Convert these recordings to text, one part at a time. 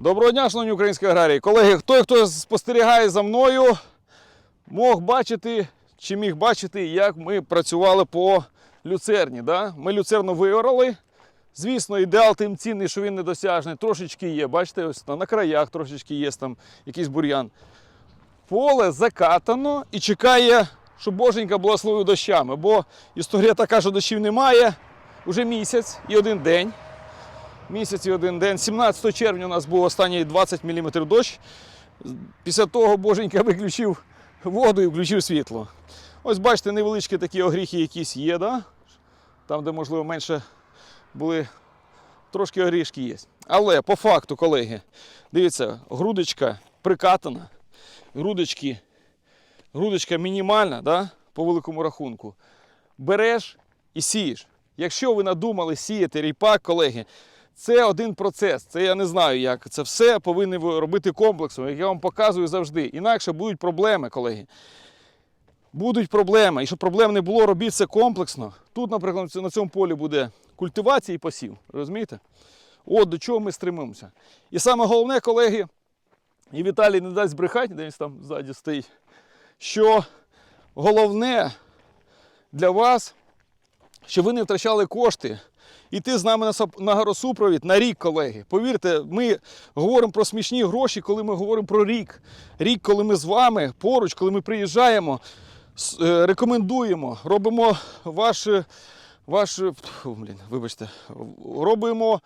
Доброго дня, шановні українські аграрії. Колеги, той, хто спостерігає за мною, мог бачити чи міг бачити, як ми працювали по люцерні. Да? Ми люцерну виорали. Звісно, ідеал тим цінний, що він недосяжний. Трошечки є. Бачите, ось там на краях трошечки є там якийсь бур'ян. Поле закатано і чекає, щоб боженька благословив дощами. Бо історія така, що дощів немає вже місяць і один день місяць і один день. 17 червня у нас був останній 20 мм дощ. Після того боженька виключив воду і включив світло. Ось бачите, невеличкі такі огріхи якісь є, да? там, де, можливо, менше були трошки огрішки є. Але по факту, колеги, дивіться, грудочка прикатана, грудочки, грудочка мінімальна, да? по великому рахунку. Береш і сієш. Якщо ви надумали сіяти ріпак, колеги, це один процес. Це я не знаю, як. Це все повинні робити комплексом, як я вам показую завжди. Інакше будуть проблеми, колеги. Будуть проблеми. І щоб проблем не було, робіть це комплексно. Тут, наприклад, на цьому полі буде культивація і посів. Розумієте? От до чого ми стремимося. І саме головне, колеги, і Віталій не дасть збрехати, де він там ззаді стоїть, що головне для вас, щоб ви не втрачали кошти. Іти з нами на горосупровід на рік, колеги. Повірте, ми говоримо про смішні гроші, коли ми говоримо про рік. Рік, коли ми з вами поруч, коли ми приїжджаємо, е, рекомендуємо, робимо ваш, ваш блін, вибачте, робимо.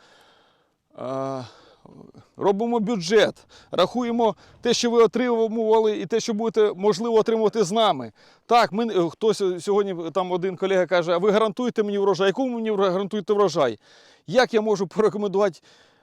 е, Робимо бюджет, рахуємо те, що ви отримували, і те, що будете можливо отримувати з нами. Так, ми е, хтось сьогодні там один колега каже: а ви гарантуєте мені врожай? Яку мені гарантуєте врожай? Як я можу порекомендувати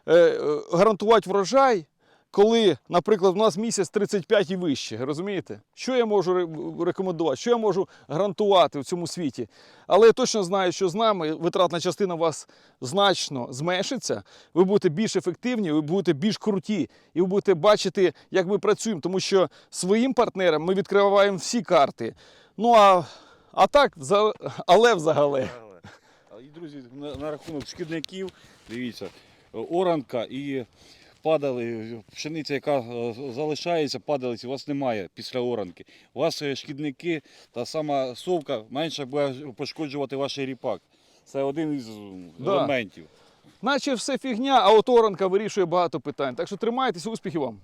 е, е, гарантувати врожай, коли, наприклад, у нас місяць 35 і вище? Розумієте? Що я можу рекомендувати? Що я можу гарантувати в цьому світі? Але я точно знаю, що з нами витратна частина у вас значно зменшиться. Ви будете більш ефективні, ви будете більш круті, і ви будете бачити, як ми працюємо, тому що своїм партнерам ми відкриваємо всі карти. Ну а, а так, але взагалі. Друзі, на, на рахунок шкідників, дивіться, оранка і падали, пшениця, яка е, залишається, падалиці, у вас немає після оранки. У вас е, шкідники, та сама совка менше буде пошкоджувати ваш ріпак. Це один із Да. елементів. Наче все фігня, а от оранка вирішує багато питань. Так що тримайтеся, успіхів вам!